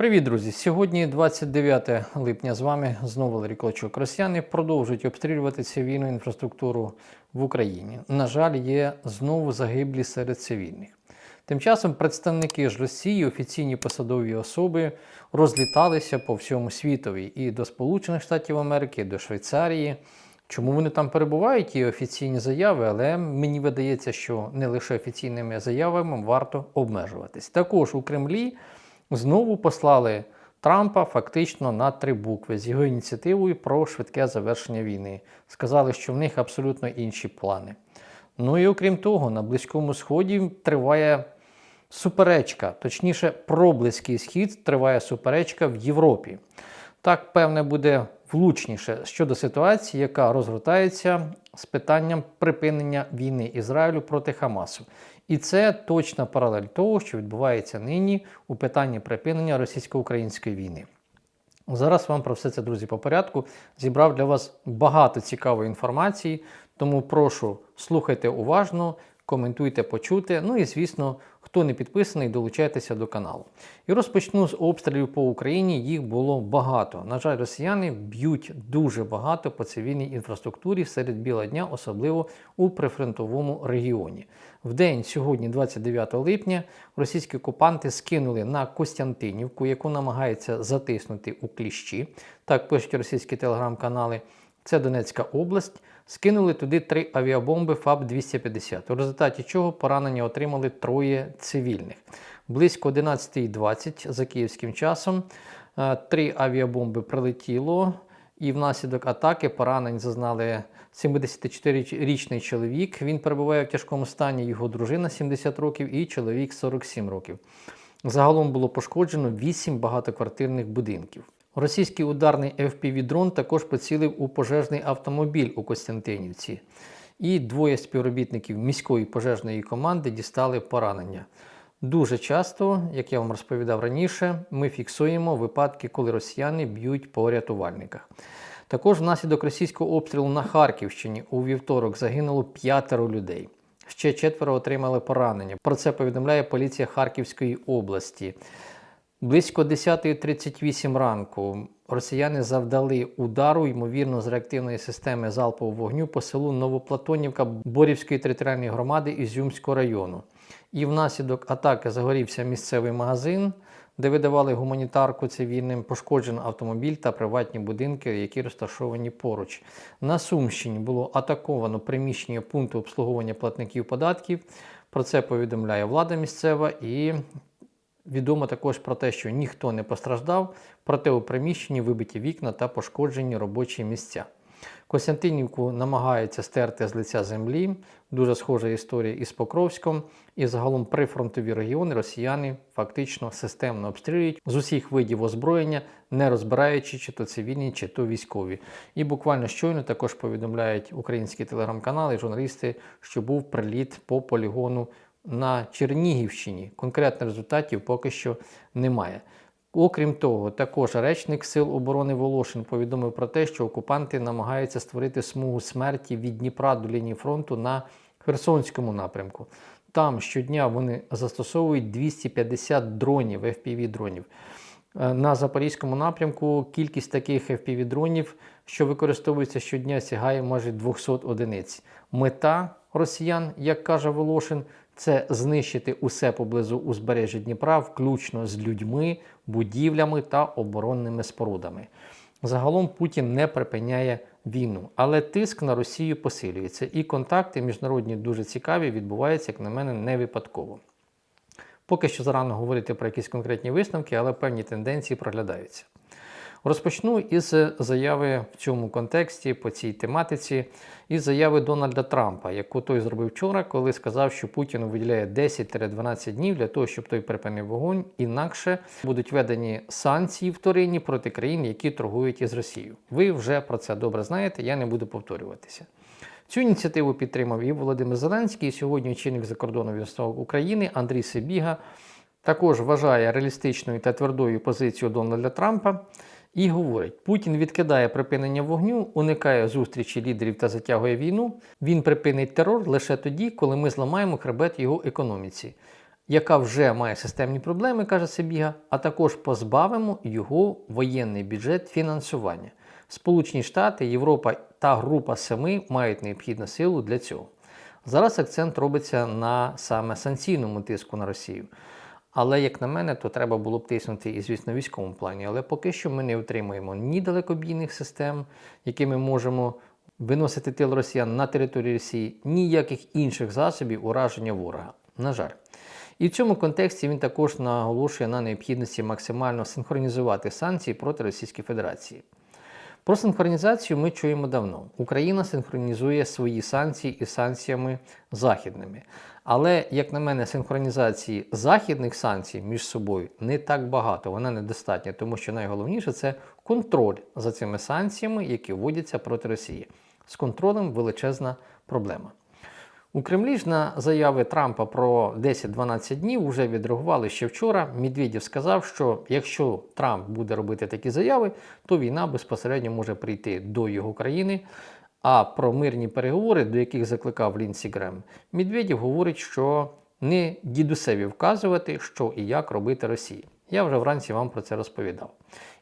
Привіт, друзі! Сьогодні 29 липня. З вами знову Валерій Клочок. Росіяни продовжують обстрілювати цивільну інфраструктуру в Україні. На жаль, є знову загиблі серед цивільних. Тим часом представники ж Росії, офіційні посадові особи, розліталися по всьому світові і до Сполучених Штатів Америки, і до Швейцарії. Чому вони там перебувають, є офіційні заяви, але мені видається, що не лише офіційними заявами варто обмежуватись. Також у Кремлі знову послали Трампа фактично на три букви з його ініціативою про швидке завершення війни. Сказали, що в них абсолютно інші плани. Ну і окрім того, на Близькому Сході триває суперечка, точніше, про Близький Схід триває суперечка в Європі. Так, певне, буде влучніше щодо ситуації, яка розгортається з питанням припинення війни Ізраїлю проти Хамасу. І це точна паралель того, що відбувається нині у питанні припинення російсько-української війни. Зараз вам про все це, друзі, по порядку. Зібрав для вас багато цікавої інформації, тому прошу слухайте уважно, коментуйте, почути. Ну і звісно, хто не підписаний, долучайтеся до каналу. І розпочну з обстрілів по Україні. Їх було багато. На жаль, росіяни б'ють дуже багато по цивільній інфраструктурі серед біла дня, особливо у прифронтовому регіоні. В день сьогодні, 29 липня, російські окупанти скинули на Костянтинівку, яку намагаються затиснути у кліщі. Так пишуть російські телеграм-канали. Це Донецька область. Скинули туди три авіабомби ФАБ-250, у результаті чого поранення отримали троє цивільних. Близько 11.20 за київським часом е, три авіабомби прилетіло, і внаслідок атаки поранень зазнали 74-річний чоловік. Він перебуває в тяжкому стані, його дружина 70 років і чоловік 47 років. Загалом було пошкоджено 8 багатоквартирних будинків. Російський ударний FPV-дрон також поцілив у пожежний автомобіль у Костянтинівці, і двоє співробітників міської пожежної команди дістали поранення. Дуже часто, як я вам розповідав раніше, ми фіксуємо випадки, коли росіяни б'ють по рятувальниках. Також внаслідок російського обстрілу на Харківщині у вівторок загинуло п'ятеро людей. Ще четверо отримали поранення. Про це повідомляє поліція Харківської області. Близько 10.38 ранку росіяни завдали удару, ймовірно, з реактивної системи залпового вогню по селу Новоплатонівка Борівської територіальної громади Ізюмського району. І внаслідок атаки загорівся місцевий магазин, де видавали гуманітарку цивільним, пошкоджено автомобіль та приватні будинки, які розташовані поруч. На Сумщині було атаковано приміщення пункту обслуговування платників податків. Про це повідомляє влада місцева і Відомо також про те, що ніхто не постраждав, проте у приміщенні вибиті вікна та пошкоджені робочі місця. Костянтинівку намагаються стерти з лиця землі, дуже схожа історія із Покровськом, і загалом прифронтові регіони росіяни фактично системно обстрілюють з усіх видів озброєння, не розбираючи чи то цивільні, чи то військові. І буквально щойно також повідомляють українські телеграм-канали, журналісти, що був приліт по полігону на Чернігівщині. Конкретних результатів поки що немає. Окрім того, також речник Сил оборони Волошин повідомив про те, що окупанти намагаються створити смугу смерті від Дніпра до лінії фронту на Херсонському напрямку. Там щодня вони застосовують 250 дронів, FPV-дронів. Е, на Запорізькому напрямку кількість таких FPV-дронів, що використовуються щодня, сягає майже 200 одиниць. Мета росіян, як каже Волошин, це знищити усе поблизу узбережжя Дніпра, включно з людьми, будівлями та оборонними спорудами. Загалом Путін не припиняє війну, але тиск на Росію посилюється, і контакти міжнародні дуже цікаві, відбуваються, як на мене, не випадково. Поки що зарано говорити про якісь конкретні висновки, але певні тенденції проглядаються. Розпочну із заяви в цьому контексті по цій тематиці, із заяви Дональда Трампа, яку той зробив вчора, коли сказав, що Путін виділяє 10-12 днів для того, щоб той припинив вогонь, інакше будуть введені санкції вторинні проти країн, які торгують із Росією. Ви вже про це добре знаєте, я не буду повторюватися. Цю ініціативу підтримав і Володимир Зеленський, і сьогодні очільник закордонного відомства України Андрій Сибіга також вважає реалістичною та твердою позицію Дональда Трампа і говорить: Путін відкидає припинення вогню, уникає зустрічі лідерів та затягує війну. Він припинить терор лише тоді, коли ми зламаємо хребет його економіці. яка вже має системні проблеми, каже Сибіга, а також позбавимо його воєнний бюджет фінансування. Сполучені Штати, Європа та Група Семи мають необхідну силу для цього. Зараз акцент робиться на саме санкційному тиску на Росію. Але, як на мене, то треба було б тиснути і, звісно, в військовому плані. Але поки що ми не отримуємо ні далекобійних систем, якими можемо виносити тил росіян на територію Росії, ніяких інших засобів ураження ворога. На жаль. І в цьому контексті він також наголошує на необхідності максимально синхронізувати санкції проти Російської Федерації. Про синхронізацію ми чуємо давно. Україна синхронізує свої санкції із санкціями західними. Але, як на мене, синхронізації західних санкцій між собою не так багато, вона недостатня, тому що найголовніше це контроль за цими санкціями, які вводяться проти Росії. З контролем величезна проблема. У Кремлі ж на заяви Трампа про 10-12 днів вже відреагували ще вчора. Медведєв сказав, що якщо Трамп буде робити такі заяви, то війна безпосередньо може прийти до його країни. А про мирні переговори, до яких закликав Лінсі Грем, Медведєв говорить, що не дідусеві вказувати, що і як робити Росії. Я вже вранці вам про це розповідав.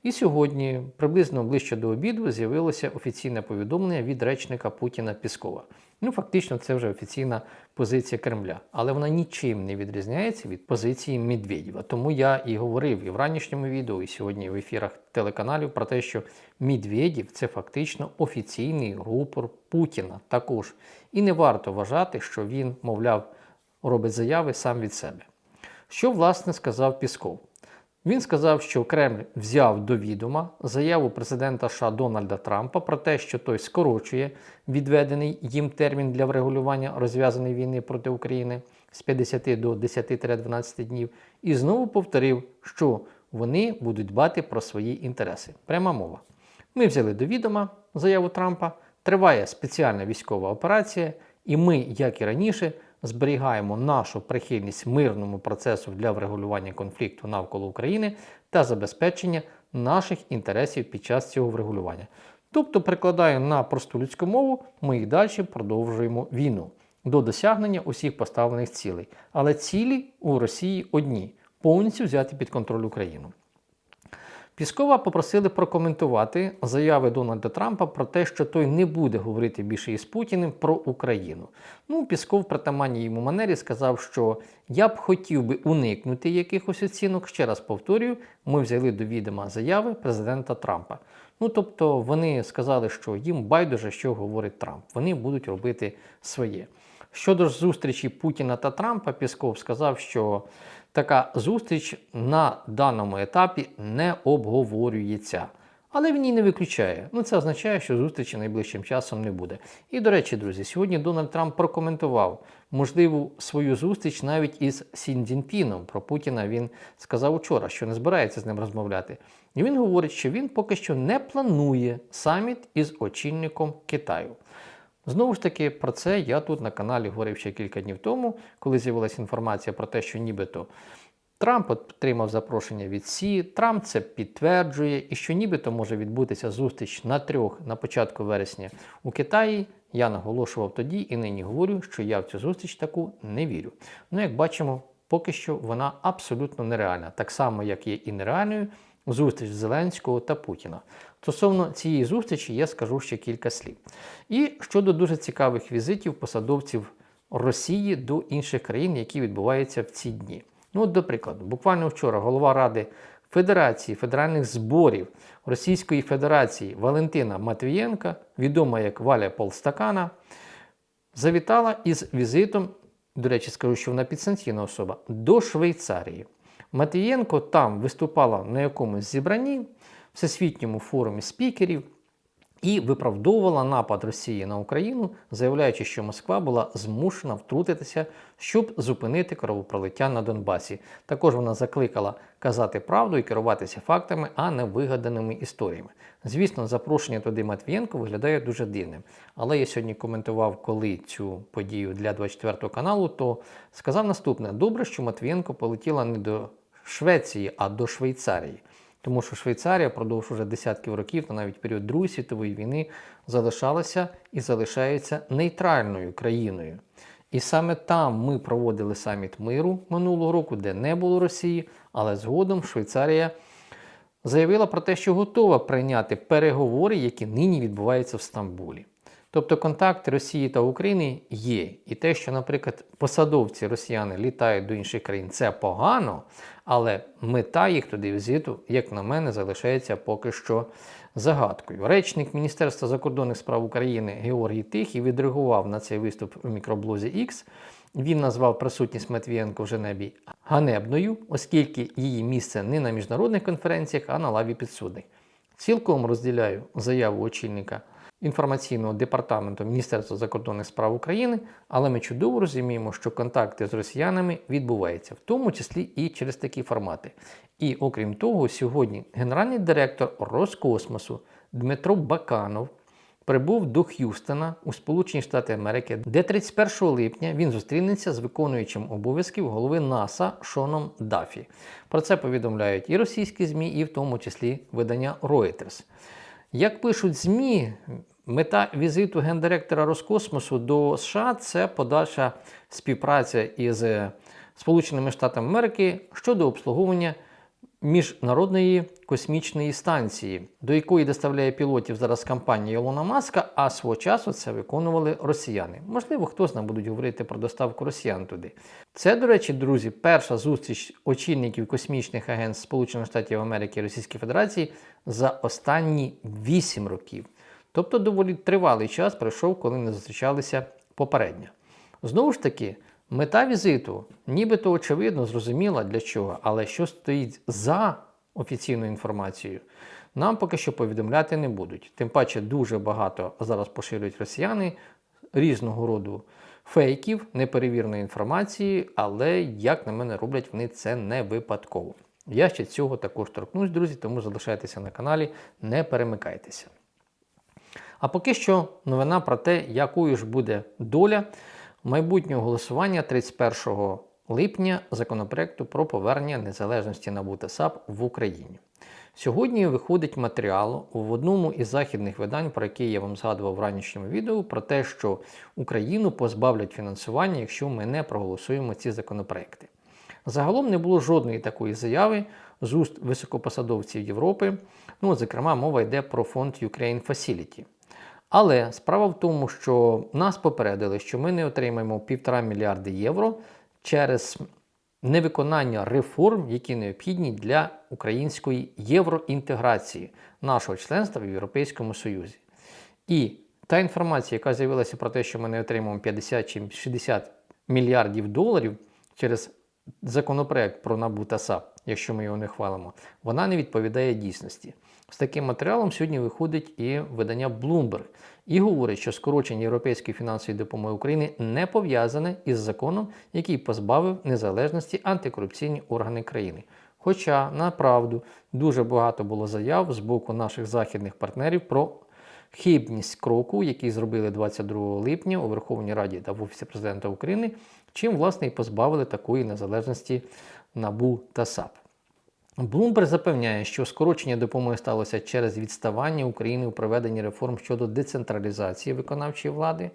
І сьогодні, приблизно ближче до обіду, з'явилося офіційне повідомлення від речника Путіна Піскова. Ну, фактично, це вже офіційна позиція Кремля, але вона нічим не відрізняється від позиції Медведєва. Тому я і говорив і в ранішньому відео, і сьогодні в ефірах телеканалів про те, що Медведєв це фактично офіційний рупор Путіна також. І не варто вважати, що він, мовляв, робить заяви сам від себе. Що, власне, сказав Пісков? Він сказав, що Кремль взяв до відома заяву президента США Дональда Трампа про те, що той скорочує відведений їм термін для врегулювання розв'язаної війни проти України з 50 до 10-12 днів, і знову повторив, що вони будуть дбати про свої інтереси. Пряма мова. Ми взяли до відома заяву Трампа, триває спеціальна військова операція, і ми, як і раніше, зберігаємо нашу прихильність мирному процесу для врегулювання конфлікту навколо України та забезпечення наших інтересів під час цього врегулювання. Тобто, прикладаю на просту людську мову, ми і далі продовжуємо війну до досягнення усіх поставлених цілей. Але цілі у Росії одні повністю взяти під контроль Україну. Піскова попросили прокоментувати заяви Дональда Трампа про те, що той не буде говорити більше із Путіним про Україну. Ну, Пісков при таманній йому манері сказав, що я б хотів би уникнути якихось оцінок. Ще раз повторюю, ми взяли до відома заяви президента Трампа. Ну тобто вони сказали, що їм байдуже, що говорить Трамп. Вони будуть робити своє. Щодо ж зустрічі Путіна та Трампа, Пісков сказав, що така зустріч на даному етапі не обговорюється. Але він її не виключає. Ну, це означає, що зустрічі найближчим часом не буде. І до речі, друзі, сьогодні Дональд Трамп прокоментував можливу свою зустріч навіть із Сін Цзіньпіном. Про Путіна він сказав учора, що не збирається з ним розмовляти. І він говорить, що він поки що не планує саміт із очільником Китаю. Знову ж таки, про це я тут на каналі говорив ще кілька днів тому, коли з'явилася інформація про те, що нібито Трамп отримав запрошення від Сі, Трамп це підтверджує, і що нібито може відбутися зустріч на трьох на початку вересня у Китаї. Я наголошував тоді і нині говорю, що я в цю зустріч таку не вірю. Ну, як бачимо, поки що вона абсолютно нереальна, так само, як є і нереальною зустріч Зеленського та Путіна. Стосовно цієї зустрічі я скажу ще кілька слів. І щодо дуже цікавих візитів посадовців Росії до інших країн, які відбуваються в ці дні. Ну, от, до прикладу, буквально вчора голова Ради Федерації федеральних зборів Російської Федерації Валентина Матвієнка, відома як Валя Полстакана, завітала із візитом, до речі, скажу, що вона підсанкційна особа, до Швейцарії. Матвієнко там виступала на якомусь зібранні, всесвітньому форумі спікерів і виправдовувала напад Росії на Україну, заявляючи, що Москва була змушена втрутитися, щоб зупинити кровопролиття на Донбасі. Також вона закликала казати правду і керуватися фактами, а не вигаданими історіями. Звісно, запрошення туди Матвієнко виглядає дуже дивним. Але я сьогодні коментував, коли цю подію для 24 каналу, то сказав наступне: добре, що Матвієнко полетіла не до Швеції, а до Швейцарії. Тому що Швейцарія продовж уже десятків років, та навіть період Другої світової війни, залишалася і залишається нейтральною країною. І саме там ми проводили саміт миру минулого року, де не було Росії, але згодом Швейцарія заявила про те, що готова прийняти переговори, які нині відбуваються в Стамбулі. Тобто контакти Росії та України є. І те, що, наприклад, посадовці росіяни літають до інших країн, це погано, але мета їх туди візиту, як на мене, залишається поки що загадкою. Речник Міністерства закордонних справ України Георгій Тихий відреагував на цей виступ у мікроблозі X. Він назвав присутність Матвієнко в Женеві ганебною, оскільки її місце не на міжнародних конференціях, а на лаві підсудних. Цілком розділяю заяву очільника інформаційного департаменту Міністерства закордонних справ України, але ми чудово розуміємо, що контакти з росіянами відбуваються, в тому числі і через такі формати. І окрім того, сьогодні генеральний директор Роскосмосу Дмитро Баканов прибув до Х'юстона у Сполучені Штати Америки, де 31 липня він зустрінеться з виконуючим обов'язків голови НАСА Шоном Дафі. Про це повідомляють і російські ЗМІ, і в тому числі видання Reuters. Як пишуть ЗМІ, мета візиту гендиректора Роскосмосу до США це подальша співпраця із Сполученими Штатами Америки щодо обслуговування міжнародної космічної станції, до якої доставляє пілотів зараз компанія Ілона Маска, а свого часу це виконували росіяни. Можливо, хтось нам будуть говорити про доставку росіян туди. Це, до речі, друзі, перша зустріч очільників космічних агентств Сполучених Штатів Америки і Російської Федерації за останні 8 років. Тобто доволі тривалий час пройшов, коли не зустрічалися попередньо. Знову ж таки, мета візиту, нібито очевидно, зрозуміла для чого, але що стоїть за офіційною інформацією, нам поки що повідомляти не будуть. Тим паче дуже багато зараз поширюють росіяни різного роду фейків, неперевіреної інформації, але, як на мене, роблять вони це не випадково. Я ще цього також торкнусь, друзі, тому залишайтеся на каналі, не перемикайтеся. А поки що новина про те, якою ж буде доля майбутнього голосування 31 липня законопроекту про повернення незалежності НАБУ та САП в Україні. Сьогодні виходить матеріал в одному із західних видань, про який я вам згадував в ранішньому відео, про те, що Україну позбавлять фінансування, якщо ми не проголосуємо ці законопроекти. Загалом не було жодної такої заяви з уст високопосадовців Європи. Ну, зокрема, мова йде про фонд Ukraine Facility. Але справа в тому, що нас попередили, що ми не отримаємо півтора мільярди євро через невиконання реформ, які необхідні для української євроінтеграції нашого членства в Європейському Союзі. І та інформація, яка з'явилася про те, що ми не отримаємо 50 чи 60 мільярдів доларів через законопроект про НАБУ та САП, якщо ми його не хвалимо, вона не відповідає дійсності. З таким матеріалом сьогодні виходить і видання Bloomberg і говорить, що скорочення європейської фінансової допомоги України не пов'язане із законом, який позбавив незалежності антикорупційні органи країни. Хоча направду дуже багато було заяв з боку наших західних партнерів про хибність кроку, який зробили 22 липня у Верховній Раді та в Офісі президента України, чим власне і позбавили такої незалежності НАБУ та САП. Блумберг запевняє, що скорочення допомоги сталося через відставання України у проведенні реформ щодо децентралізації виконавчої влади.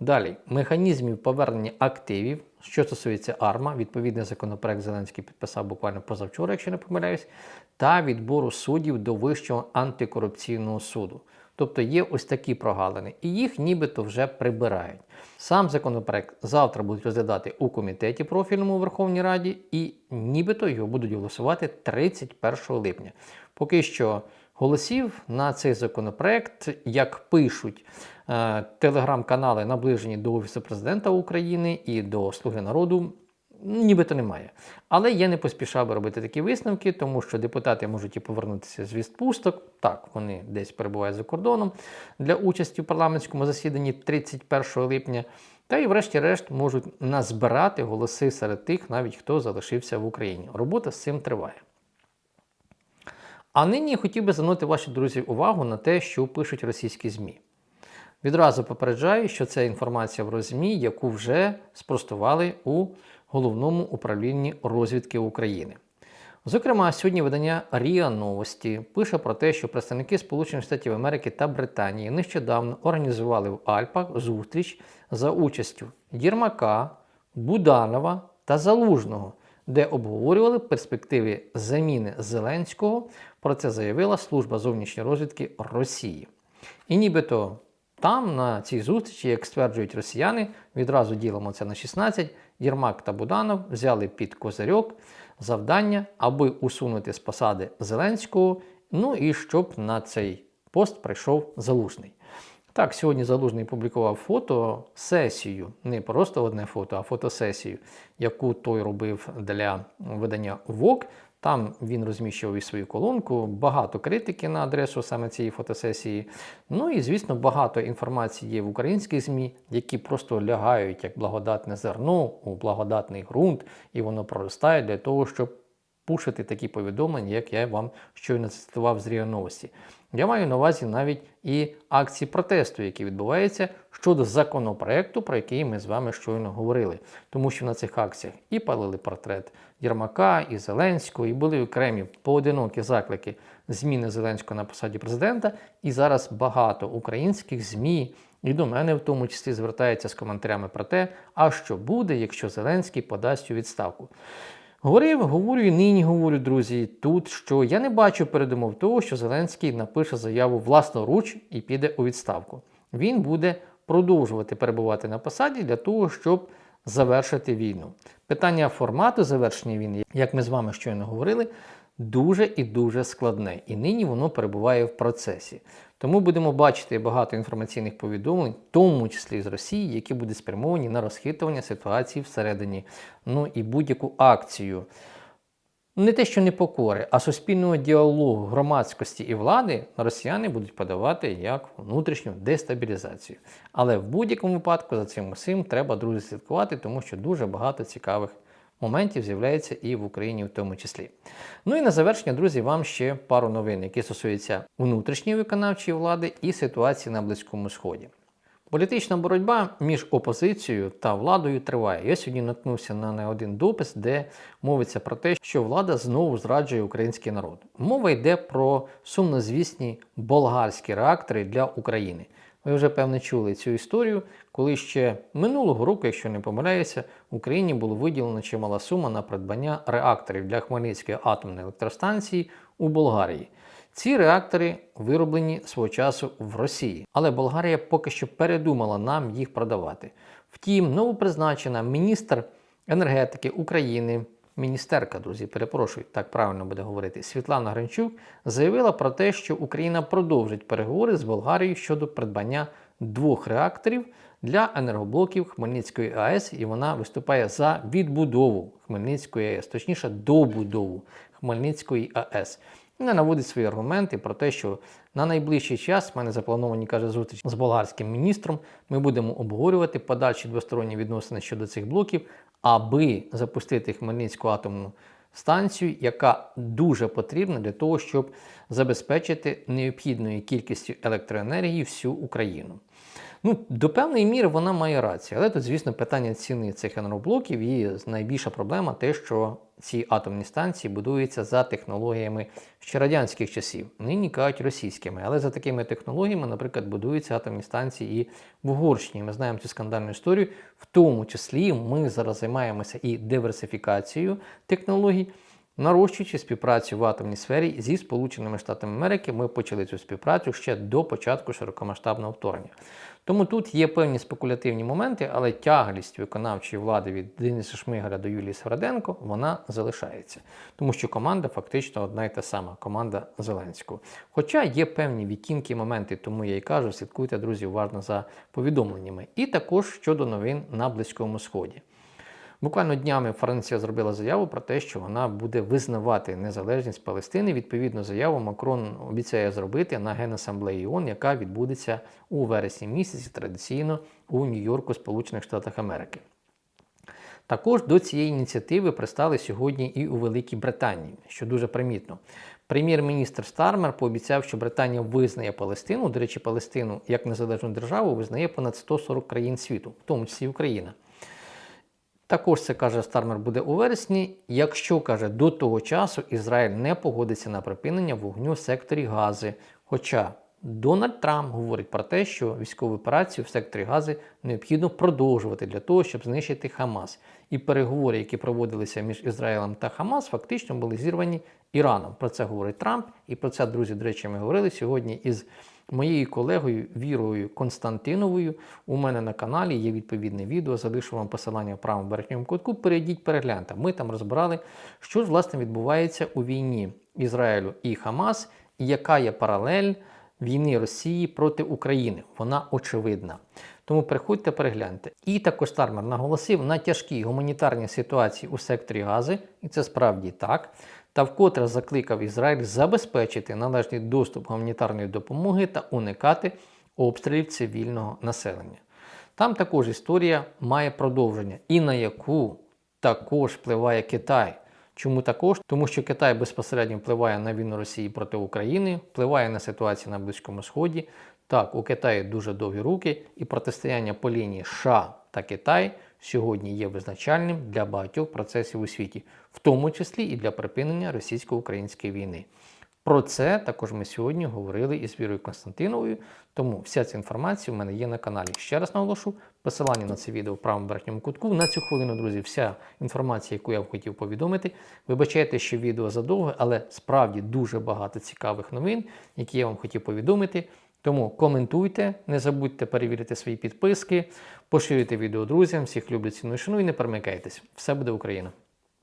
Далі, механізмів повернення активів, що стосується АРМА, відповідний законопроект Зеленський підписав буквально позавчора, якщо не помиляюсь, та відбору суддів до Вищого антикорупційного суду. Тобто є ось такі прогалини, і їх нібито вже прибирають. Сам законопроект завтра будуть розглядати у комітеті профільному у Верховній Раді, і нібито його будуть голосувати 31 липня. Поки що голосів на цей законопроект, як пишуть е, телеграм-канали, наближені до Офісу президента України і до Слуги народу. Нібито немає. Але я не поспішав би робити такі висновки, тому що депутати можуть і повернутися з відпусток. Так, вони десь перебувають за кордоном для участі в парламентському засіданні 31 липня. Та і, врешті-решт, можуть назбирати голоси серед тих, навіть хто залишився в Україні. Робота з цим триває. А нині я хотів би звернути ваші друзі увагу на те, що пишуть російські ЗМІ. Відразу попереджаю, що це інформація в розмі, яку вже спростували у головному управлінні розвідки України. Зокрема, сьогодні видання Ріа Новості пише про те, що представники Сполучених Штатів Америки та Британії нещодавно організували в Альпах зустріч за участю Єрмака, Буданова та Залужного, де обговорювали перспективи заміни Зеленського. Про це заявила служба зовнішньої розвідки Росії. І нібито там, на цій зустрічі, як стверджують росіяни, відразу ділимо це на 16, Єрмак та Буданов взяли під козирьок завдання, аби усунути з посади Зеленського, ну і щоб на цей пост прийшов Залужний. Так, сьогодні Залужний публікував фото сесію, не просто одне фото, а фотосесію, яку той робив для видання ВОК. Там він розміщував і свою колонку, багато критики на адресу саме цієї фотосесії. Ну і, звісно, багато інформації є в українських ЗМІ, які просто лягають як благодатне зерно у благодатний ґрунт, і воно проростає для того, щоб пушити такі повідомлення, як я вам щойно цитував з Ріа Новості. Я маю на увазі навіть і акції протесту, які відбуваються щодо законопроекту, про який ми з вами щойно говорили. Тому що на цих акціях і палили портрет Єрмака, і Зеленського, і були окремі поодинокі заклики зміни Зеленського на посаді президента. І зараз багато українських ЗМІ. І до мене в тому числі звертається з коментарями про те, а що буде, якщо Зеленський подасть у відставку. Говорив, говорю і нині говорю, друзі, тут що я не бачу передумов того, що Зеленський напише заяву власноруч і піде у відставку. Він буде продовжувати перебувати на посаді для того, щоб завершити війну. Питання формату завершення війни, як ми з вами щойно говорили, дуже і дуже складне. І нині воно перебуває в процесі. Тому будемо бачити багато інформаційних повідомлень, в тому числі з Росії, які будуть спрямовані на розхитування ситуації всередині, ну і будь-яку акцію. Не те, що непокори, а суспільного діалогу громадськості і влади росіяни будуть подавати як внутрішню дестабілізацію. Але в будь-якому випадку за цим усім треба друзі слідкувати, тому що дуже багато цікавих моментів з'являється і в Україні в тому числі. Ну і на завершення, друзі, вам ще пару новин, які стосуються внутрішньої виконавчої влади і ситуації на Близькому Сході. Політична боротьба між опозицією та владою триває. Я сьогодні наткнувся на не один допис, де мовиться про те, що влада знову зраджує український народ. Мова йде про сумнозвісні болгарські реактори для України. Ви вже певне чули цю історію, коли ще минулого року, якщо не помиляюся, Україні було виділено чимала сума на придбання реакторів для Хмельницької атомної електростанції у Болгарії. Ці реактори вироблені свого часу в Росії, але Болгарія поки що передумала нам їх продавати. Втім, новопризначена міністр енергетики України, міністерка, друзі, перепрошую, так правильно буде говорити, Світлана Гринчук заявила про те, що Україна продовжить переговори з Болгарією щодо придбання двох реакторів для енергоблоків Хмельницької АЕС, і вона виступає за відбудову Хмельницької АЕС, точніше, добудову Хмельницької АЕС. Вона наводить свої аргументи про те, що на найближчий час в мене заплановані каже зустріч з болгарським міністром. Ми будемо обговорювати подальші двосторонні відносини щодо цих блоків, аби запустити Хмельницьку атомну станцію, яка дуже потрібна для того, щоб забезпечити необхідною кількістю електроенергії всю Україну. Ну, до певної міри вона має рацію, але тут, звісно, питання ціни цих енергоблоків і найбільша проблема те, що ці атомні станції будуються за технологіями ще радянських часів. Нині кажуть російськими, але за такими технологіями, наприклад, будуються атомні станції і в Угорщині. Ми знаємо цю скандальну історію. В тому числі ми зараз займаємося і диверсифікацією технологій. Нарощуючи співпрацю в атомній сфері зі Сполученими Штатами Америки, ми почали цю співпрацю ще до початку широкомасштабного вторгнення. Тому тут є певні спекулятивні моменти, але тяглість виконавчої влади від Дениса Шмигаля до Юлії Сверденко вона залишається, тому що команда фактично одна і та сама команда Зеленського. Хоча є певні відтінки, моменти, тому я і кажу, слідкуйте, друзі, уважно за повідомленнями. І також щодо новин на Близькому Сході. Буквально днями Франція зробила заяву про те, що вона буде визнавати незалежність Палестини. Відповідно, заяву Макрон обіцяє зробити на Генасамблеї ООН, яка відбудеться у вересні місяці традиційно у Нью-Йорку, Сполучених Штатах Америки. Також до цієї ініціативи пристали сьогодні і у Великій Британії, що дуже примітно. Прем'єр-міністр Стармер пообіцяв, що Британія визнає Палестину. До речі, Палестину як незалежну державу визнає понад 140 країн світу, в тому числі Україна. Також це каже Стармер буде у вересні, якщо каже до того часу Ізраїль не погодиться на припинення вогню в секторі Гази. Хоча Дональд Трамп говорить про те, що військову операцію в секторі Гази необхідно продовжувати для того, щоб знищити Хамас. І переговори, які проводилися між Ізраїлем та Хамас, фактично були зірвані Іраном. Про це говорить Трамп, і про це, друзі, до речі, ми говорили сьогодні із моєю колегою Вірою Константиновою. У мене на каналі є відповідне відео. Залишу вам посилання в правому верхньому кутку. Перейдіть, перегляньте. Ми там розбирали, що ж власне відбувається у війні Ізраїлю і Хамас, і яка є паралель війни Росії проти України. Вона очевидна. Тому приходьте, перегляньте. І також Стармер наголосив на тяжкій гуманітарній ситуації у секторі Гази, і це справді так. Та вкотре закликав Ізраїль забезпечити належний доступ гуманітарної допомоги та уникати обстрілів цивільного населення. Там також історія має продовження, і на яку також впливає Китай. Чому також? Тому що Китай безпосередньо впливає на війну Росії проти України, впливає на ситуацію на Близькому Сході. Так, у Китаї дуже довгі руки, і протистояння по лінії США та Китай сьогодні є визначальним для багатьох процесів у світі, в тому числі і для припинення російсько-української війни. Про це також ми сьогодні говорили із Вірою Константиновою, тому вся ця інформація в мене є на каналі. Ще раз наголошу, посилання на це відео в правому верхньому кутку. На цю хвилину, друзі, вся інформація, яку я б хотів повідомити. Вибачайте, що відео задовге, але справді дуже багато цікавих новин, які я вам хотів повідомити. Тому коментуйте, не забудьте перевірити свої підписки, поширюйте відео друзям, всіх люблю ціную шану і не перемикайтесь. Все буде Україна!